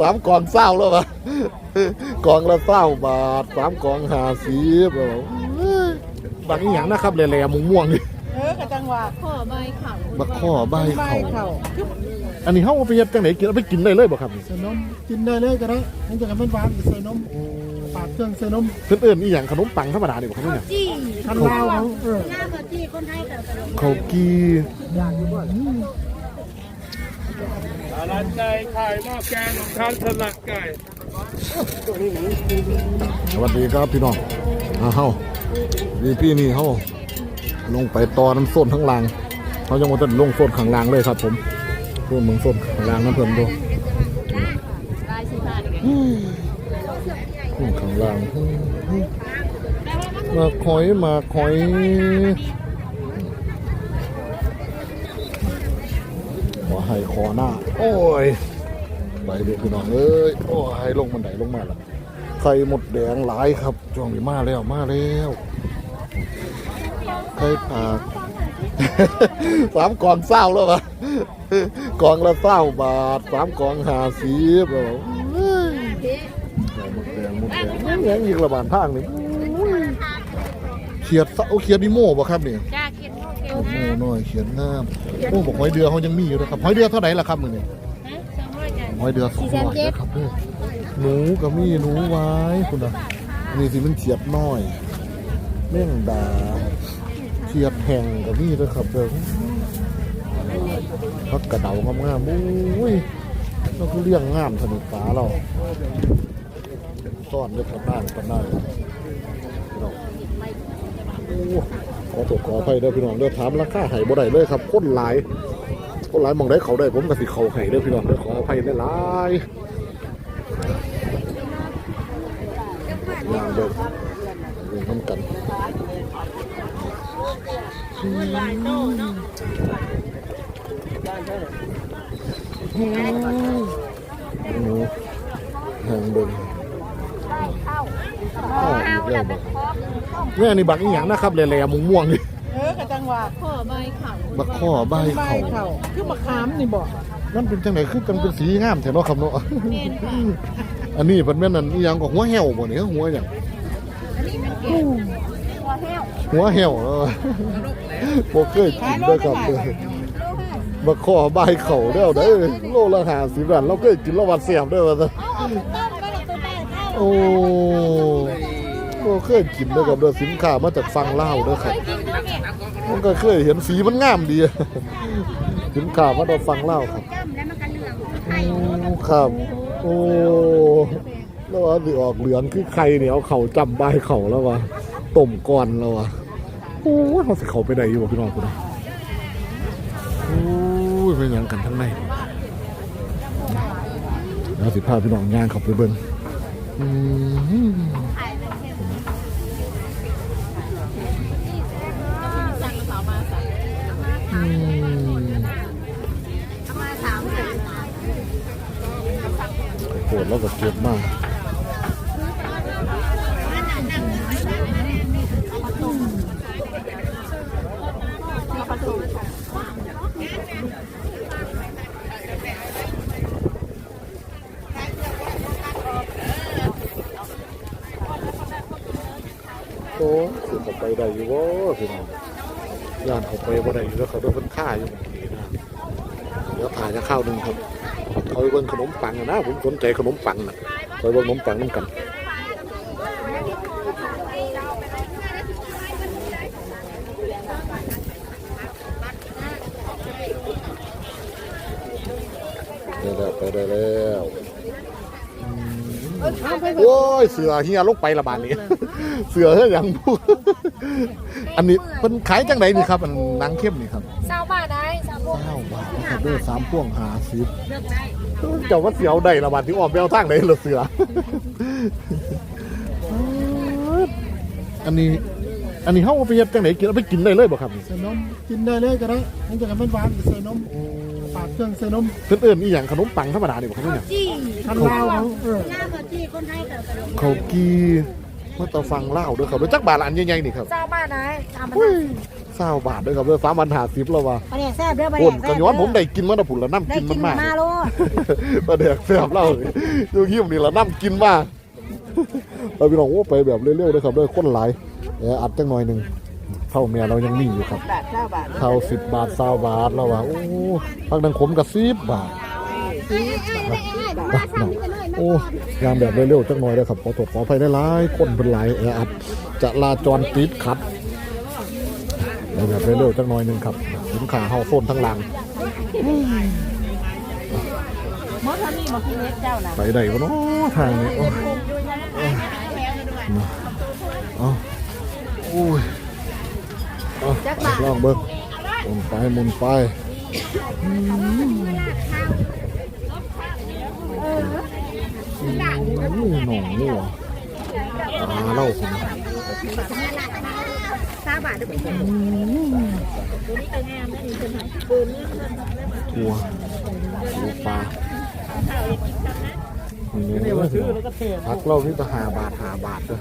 สามกล่องเศร้าแล้วปะกล่องละเศร้าบาทสามกล่องห้าสิบแล้วบักอีหยังนะครับแหล่ๆม่วงๆนี่เออกระจังหวะขอใบเขาบักข้อใบใบเข่าเข่าอันนี้เฮาเอาไปเฮ็ดจังไหนกินเอาไปกินได้เลยบ่ครับนี่ใส่นมกินได้เลยก็ได้มันจะเป็นหวานใส่นมปาดเครื่องใส่นมเพิ่นเอิ้นอีหยังขนมปังธรรมดานี่บ่ครับเนี่ยจี้คันลาวเขาเออหน้าเขาจี้คนไทยกับขนมเขาวกีอย่างอยู่บ่ ร้านไก่ขายหม้อแกงของท่านสลัดไก่สวัสดีครับพี่น้องอาเฮานี่พี่นี่เฮาลงไปตอน้ำส้นข้างล่างเขายังบ่ทันลงส้นข้างล่างเลยครับ ผมเพิ่นเมืองส้นข้างล่างน้ำเพิ่นดูลายสีฟ้าเนี่ยขึ้นข้างล่างมาคอยมาคอย ห้คอหน้า โอ้ยไปเด็กพี่น้องเอ้ยโอ้ยลงบันไดลงมาละไข่หมดแดงหลายครับช่วงนี้มาแล้วมาแล้วไข่ปากสามกล่องเศร้าแล้วปะกล่องละเศร้าบาทสามกล่องห้าสิบแล้วเฮ้ยหมดแดงหมดแดงหมดแดงอีกระบาดทางนี่เขียดเสาเขียดดิโม่บ่ครับนี่จ้าเขียน โมเกลโอ้โหนะน้อยเขียดงามโอ้บอกหอยเดือเขายังมีอยู่นะครับหอยเดือเท่าไหร่ล่ะครับมื้อนี้สองร้อยจ้ะหอยเดือสองร้อยนะครับเด้อหนูก็มีหนูไว้คุณน่ะอันนี่สิมันเขียดน้อยเม่งดาเขียดแห้งก็มีเด้อครับเด้อพักกระเดางามๆอุ้ยเราคือเลี้ยงงามสนุกตาเราซ่อนด้วยกันได้กันได้พี่น้องโอ้ ขอตรวขออภัยเด้อพี่น้องเด้อถามราคาไห้บ่ได้เลยครับคนหลายคนหลายมองได้เขาได้ผมก็สิเขาไห้เด้อพี่น้องเด้อขออภัยได้หลายงานเด้อทำกันอืมหนูแห่งเบิ่ง เอาละเป็นคอเนี่ยนี่บักอีหยังนะครับแหล่ๆม่วงๆนี่เออกระจังหวะขอใบเขาบักข้อใบใบเข่าเข่าคือมะขามนี่บ่มันเป็นจังไหนคือจังเป็นสีงามแท้เนาะครับเนาะเมนค่ะอันนี้เพิ่นแม่นอันอีหยังก็หัวแหวบ่นี่หัวหยังอันนี้มันเก็บหัวแห้วหัวแหวเออบ่เคยกินเด้อครับเด้อบักข้อใบเข่าเด้อเด้อโลละ50บาทเราเคยกินแล้วว่าแซ่บเด้อว่าซั่นเอาเอาต้ม โอ้บ่เคยกินเด้อครับเด้อสินค้ามาจากฝั่งลาวเด้อครับกินด้วยเนี่ยมันก็เคยเห็นสีมันงามดีสินค้ามาจากฝั่งลาวครับจ้ำแล้วมันกันเหลืองไข่โอ้ครับ โอ้แล้วว่าสิออกเหลืองคือไข่เนี่ยเอาเข่าจำใบายเข่าแล้ววะต้มก่อนแล้ววะโอ้ยเขาสิเขาไปไหนอยู่วะพี่น้องคุณนะโอ้ยเป็นหยังกันทั้งในแล้วสิพาพี่น้องย่างเขาไปเบิ่งอืมสั่งกระเป๋ามาสั่งอืมเอามาสามสิบโหดแล้วก็เก็บมากโอ้สิเขาไปได้อยู่วะ พี่น้องย่านเขาไปบ่ได้อยู่แล้วเขาโดนเพิ่นฆ่าอยู่เมื่อกี้นะเดี๋ยวถ่ายจะข้าวหนึ่งครับเอาไปเบิ่งขนมปังอะนะผมสนใจขนมปังนะไปเบิ่งขนมปังน้ำกันได้แล้วไปได้แล้ว โอ้ยเสือเฮียลงไประบาดนี้ เสือเฮ้ยยังพูดอันนี้เป็นขายจังไหนนี่ครับอันหนังเข้มนี่ครับเศร้าบ้าได้เศร้าพวกเก้าบาทนะครับเด้อสามพ่วงหาสิบเลือกได้เจ้าว่าเสียวได้ละบาทที่ออกไปเอาทางไหนเหรอเสือ อันนี้อันนี้เฮาเอาไปเฮ็ดจังไหนกินเอาไปกินได้เลยบ่ครับนี่ใส่นมกินได้เลยก็ได้มันจะเป็นหวานใส่นมปาดเครื่องใส่นมเพิ่นเอิ้นอีหยังขนมปังธรรมดานี่บ่ครับเนี่ยจี้คันลาวเขาเออหน้าเขา จี้คนไทยกับขนมเขากีมาตะฟังลาวเด้อครับแล้วจักบาทละอันใหญ่ๆนี่ครับเศร้าบ้าได้สามพันอุ้ยเศร้าบาทด้วยครับเด้อสามพันห้าสิบแล้วว่ะปลาแดกแซ่บเด้อปลาโอแดนกก็แซ่บย้อนผมได้กินมาแต่ผุนละน้ำได้กินมักินนมากมาโลปลาแดกแซ่บเล่าอยู่ยิ้มนี่ละน้ำกินมากเราพี่น้องโอ้ไปแบบเร็วๆเลยครับเด้อคนหลายแออัดจังหน่อยหนึ่งเท่าแม่เรายังมีอยู่ครับบาทเก้าบาทเท่าสิบบาทเศร้าบาทแล้วว่ะโอ้พักดังขมกับสิบบาท โอ้ยามแบบเร็วๆจังหน่อยเลยครับขอโทษขออภัยได้หลายคนเป็นหลายแออัดจะลาจรติดขัดเอาแบบเร็วๆจังหน่อยหนึ่งครับสินค้าเฮาโซนทั้งหลังมดเท่านี้มากินเล็กเจ้านะไปไหนวะเนาะทางนี้โอ้เอาโอ้ยเอาลองเบิ้งหมุนไปหมุนไป อืมหน่องนี่หวะตาเล่าผมสามบาทเด้อเป็นทัวทัวปลานี่ว่าซื้อแล้วก็เทพักเราที่จะหาบาทหาบาทเลย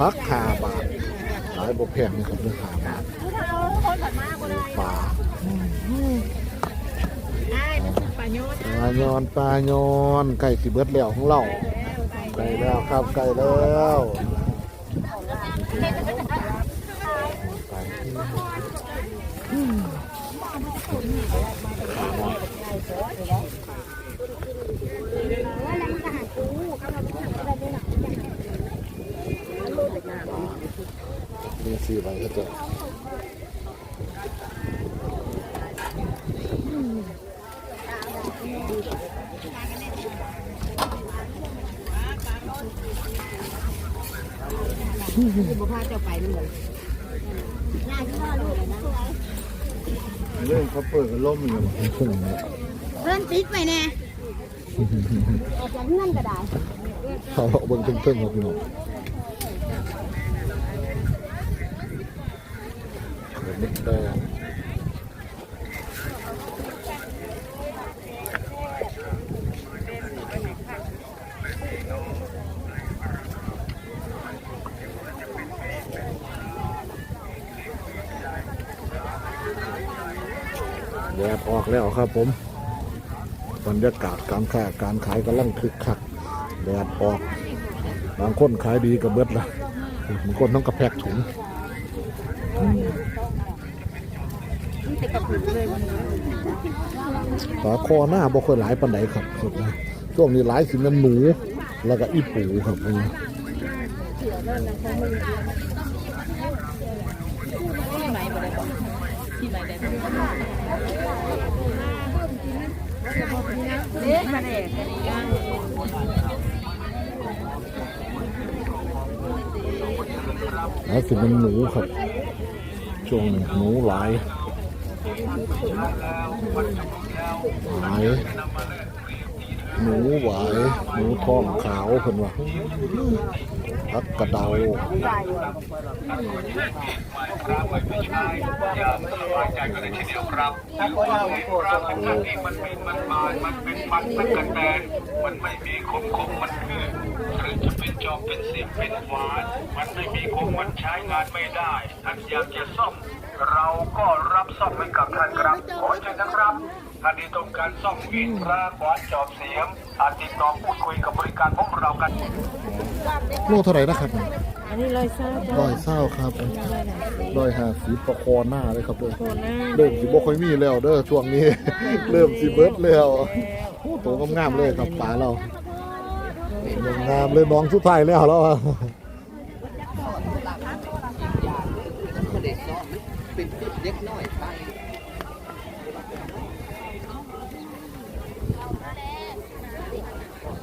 พักหาบาทขายบกแพงนี่ครับเรื่องหาบาทปลา ได้ปลายนปลายอนปลายอนไก่สิเบิดแล้วของเราไก่แล้วครับไก่แล้วไก่สี่ใบก็จะ บุพาเจ้าไปนั่นเลยเรื่องเขาเปิดกันล่มอยู่เพื่อนติดไปแน่ออกจากเงื่อนก็ได้เขาเบิ่งเพิ่งๆครับพี่น้องเด็กได้ แดดออกแล้วครับผมบรรยากาศการค้าการขายกำลังคึกคักแดดออก บางคนขายดีกับเบิดละบางคนต้องกระแพกถุงปลาคอหน้าบ่ค่อยหลายปันไดครับสุดนะช่วงนี้หลายสิมันหนู แล้วก็อีปูครับ อันนี้หลายสิมันหนูครับช่วงหนูหลายหลาย หนูหวายหนูท้องขาวเพิ่นว่าพักกระเดามันไม่มีคมคมมันคือหรือจะเป็นจอกเป็นเสียงเป็นหวาน มันไม่มีคมมันใช้งานไม่ได้ท่านอยากจะซ่อม เราก็รับซ่อมให้กับท่านครับ ขอเชิญนะครับ ท่านที่ต้องการซ่อมอินทราขวานจอบเสียงอาจติดต่อพูดคุยกับบริการของเรากัน โลเท่าไหร่นะครับอันนี้ลอยซ่าร้อยเศร้าครับร้อยห้าสิบประคอหน้าเลยครับเด้อเริ่มสิบ่ค่อยมีแล้วเด้อช่วงนี้ เริ่มสิเบิดแล้วโอ้โตงามๆเลยครับปลาเรางามเลยน้องสุดท้ายแล้วแล้วอะ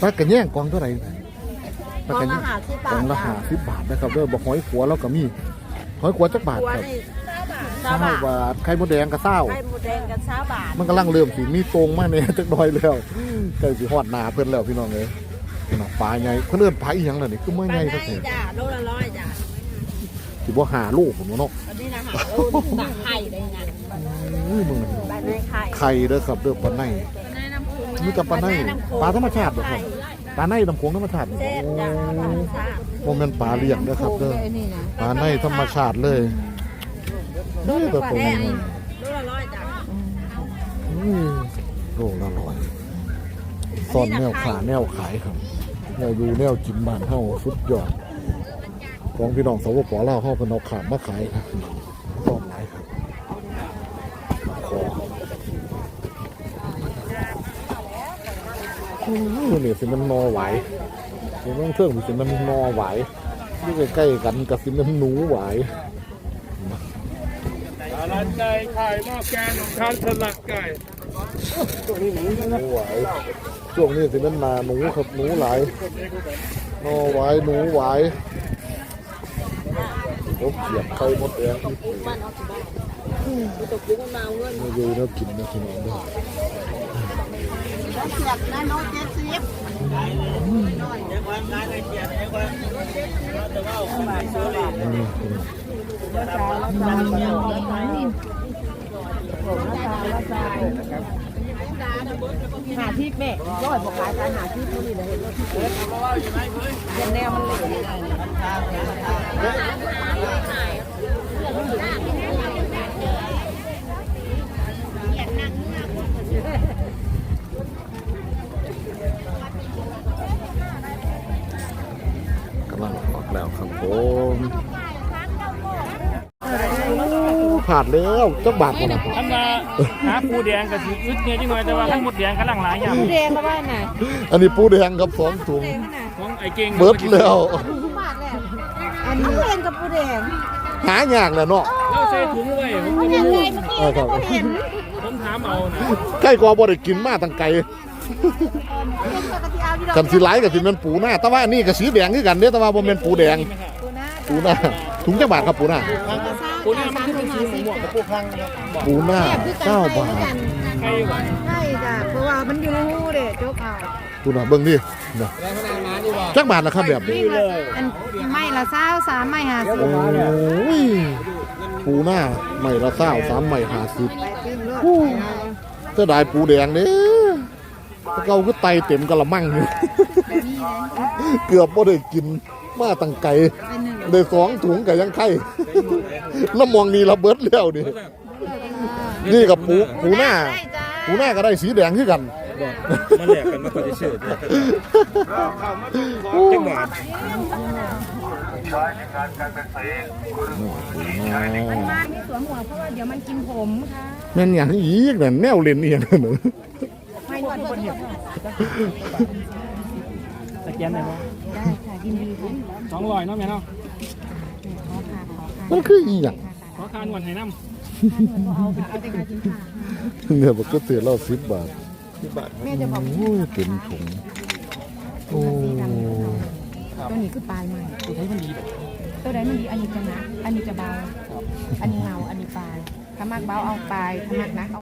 ปลากระแย่งกองเท่าไหร่ปกลาอกงระละแย่งหาสิบบากองทละห้าสิบบาทนะครับเด้อบอกหอยขัวแล้วก็มีหอยขัวจักบาทหัวครับนี่เศร้าเก้าบาทบาทไข่มดแดงก็เศร้าไข่หมูแดงกันเช้าบาทมันกำลังเริ่มสิมีตรงมาเนี่ยจักหน่อยแล้วใกล้สิฮอดหนาเพิ่นแล้วพี่น้องเอ้ยพี่น้องปลาใหญ่เพิ่นเอิ้นปลาอีหยังล่ะนี่คือมื้อไปใหญ่ไหนซะแท้จ้าโลละร้อยจ้า สิบ่หาลูกผมเนาะอันนี้นะหาโลตักไข่ได้ไงอุ้ยมึงไปในไข่ไข่เด้อครับเด้อปลาในนี่กับปลาในปลาธรรมชาติบ่ครับปลาในน้ำโขงธรรมชาติบ่เจ็ดจ้าธรรมชาติบ่แม่นปลาเลี้ยงเด้อครับเด้อปลาในธรรมชาติเลยนี่แต่ตัวนี้โลละร้อยจ้าอืมโลละร้อยซ่อนแนวขาแนวขายครับแนวอยู่แนวกินบ้านเฮาสุดยอด ของพี่น้องสวปลาวเฮาเพิ่นเอาขามมาขายครับซ่อนหลายครับขออือนี่สิมันนอไหวสิมันเครื่องสิมันนอไหวอยู่ใกล้ๆกันกับสิมันหนูไหวร้านไก่ไข่หม้อแกงของทานสลัดไก่หนูไหวช่วงนี้สิมันนาหนูครับหนูหลายนอไหวหนูไหว โอ้เขียบไข่มดแดงอีกบ้านเอาสิบ้านตกกุ้งมาเงินมาอยู่แล้วกินนะพี่น้องเด้เสียบนะน้องเจ็ดสิบ หาที่แม่ร้อยบอกขายการหาที่ผู้นี่เลยเห็นแนวมันเลยกำลังออกแล้วครับผมผ่านแล้วจักบาทก่อนนะ หาปูแดงกับสีอึดเนี่ยจังหน่อยแต่ว่าทั้งหมดแดงกำลังหลายอย่างแดงก็ว่าน่ะอันนี้ปูแดงครับสองถุงของไอ้เก่งเบิดแล้วบาทแล้วอันนี้เห็นกับปูแดงหายากแหละเนาะเราใส่ถุงไว้ผมก็ยังรู้ไงเมื่อกี้เออครับเห็นผมถามเอานะใกล้กว่าบ่ได้กินมาตั้งไกลกันสิหลายกับสิแม่นปูหน้า แต่ว่าอันนี่ก็สีแดงคือกันเด้แต่ว่าบ่แม่นปูแดง ปูหน้าถุงจักบาทครับปูหน้า ปูนี่มันคือสีม่วงกับปูคังปูหน้าเก้าบาทไข่หวานใช่จ้ะเพราะว่ามันอยู่เด้จกเอาปูหน้าเบิ่งดินะจักบาทละครับแบบนี้อันไม่ละเศร้าสามไม่หาสิบโอ้ยปูหน้าใหม่ละเศร้าสามใหม่หาสิบปิ้งรถจะได้ปูแดงเด้ถ้าเก่าก็ไตเต็มกะละมังอยู่เกือบบ่ได้กินมาตั้งไก่ ได้สองถุงกับยังไข่แล้วมองนี่ระเบิดแล้วนี่นี่กับปูปูหน้าปูหน้าก็ได้สีแดงคือกันมันแหลกกันมาปฏิเสธจังหวัดใช้ในการการเป็นเสกบ้านที่สวมหัวเพราะว่าเดี๋ยวมันกินผมค่ะแม่นอย่างอีกนั่นแนวเล่นอีหยังนั่นน่ะไม่หมดคนเดียว สแกนได้ไหมได้ค่ะยินดีค่ะสองร้อยเนาะแม่เนาะขอค่ะขอค่ะมันคืออีหยังขอคานวันให้น้ำเอาค่ะเอาแต่การกินค่ะเนี่ยบอกก็เตือนเราสิบบาทแม่จะบอกโอ้ยเต็มถุงโอ้ตัวนี้คือปลายใหม่ตัวนี้มันดีแบบตัวไหนมันดีอันนี้จะหนักอันนี้จะเบา อันนี้เงาอันนี้ปลายถ้ามากเบาเอาปลายถ้ามากหนักเอา